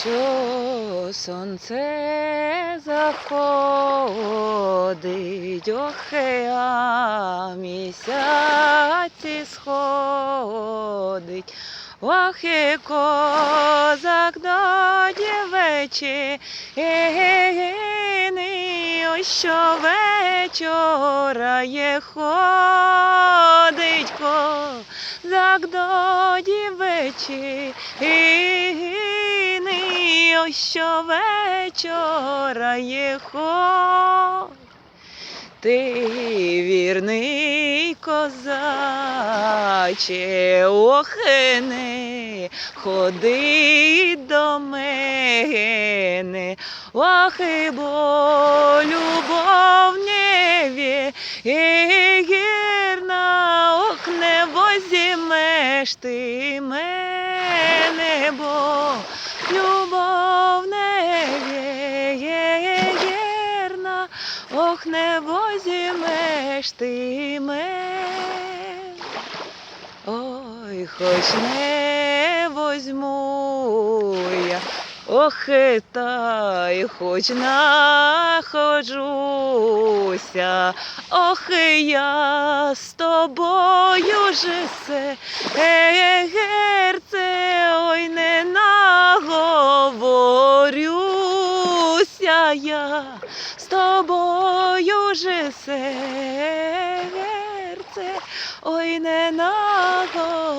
що сонце заходить, охе, а місяці сходить. Ох, і козак до дівечі, що вечора є ходить козак до дівечі, що вечора є. Ти вірний козаче, охене, ходи до мене, ох, і бо любов не вірна, ох, не возьмеш ти мене, бо любов ох, не возьмеш ти мене. Ой, хоч не возьму я, ох, і та хоч находжуся, ох, я з тобою же се, герце, ой, не наговорюся я. З тобою Боже серце, ой не наговорюсь.